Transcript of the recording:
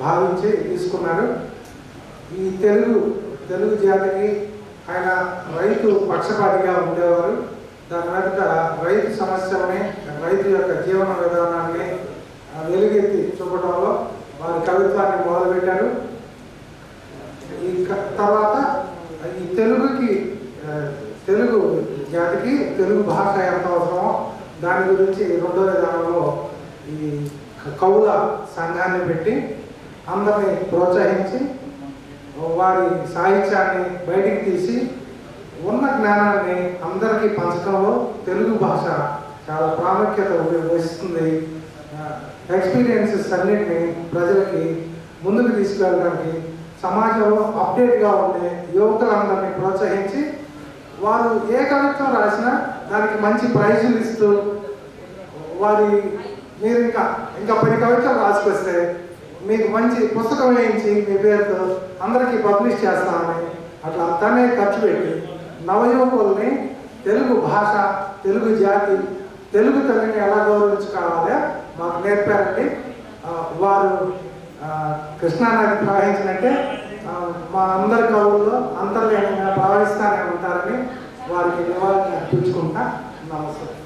భావించి తీసుకున్నారు ఈ తెలుగు తెలుగు జాతికి ఆయన రైతు పక్షపాతిగా ఉండేవారు. దాని వెంట రైతు సమస్యలని రైతు యొక్క జీవన విధానాన్ని వెలుగెత్తి చూపడంలో వారి కవిత్వాన్ని మొదలుపెట్టారు. ఈ తర్వాత ఈ తెలుగుకి తెలుగు జాతికి తెలుగు భాష ఎంత అవసరమో దాని గురించి రెండో విధానంలో ఈ కవుల సంఘాన్ని పెట్టి అందరినీ ప్రోత్సహించి వారి సాహిత్యాన్ని బయటికి తీసి ఉన్న జ్ఞానాన్ని అందరికీ పంచడంలో తెలుగు భాష చాలా ప్రాముఖ్యత వహిస్తుంది. ఎక్స్పీరియన్సెస్ అన్నింటినీ ప్రజలకి ముందుకు తీసుకెళ్ళడానికి సమాజంలో అప్డేట్గా ఉండే యువకులందరినీ ప్రోత్సహించి వారు ఏ కవిత్వం రాసినా దానికి మంచి ప్రైజులు ఇస్తూ వారి మీరు ఇంకా ఇంకా పది కవిత్వం రాసుకొస్తే మీకు మంచి పుస్తకం వేయించి మీ పేరుతో అందరికీ పబ్లిష్ చేస్తామని అట్లా తనే ఖర్చు పెట్టి నవయువకుల్ని తెలుగు భాష తెలుగు జాతి తెలుగు తల్లిని ఎలా గౌరవించుకోవాలో మాకు నేర్పారండి. వారు కృష్ణానది ప్రవహించినట్టే మా అందరి కవుల్లో అంతర్లీనంగా ప్రవహిస్తానే ఉంటారని వారికి నివాళులు అర్పించుకుంటా నమస్కారం.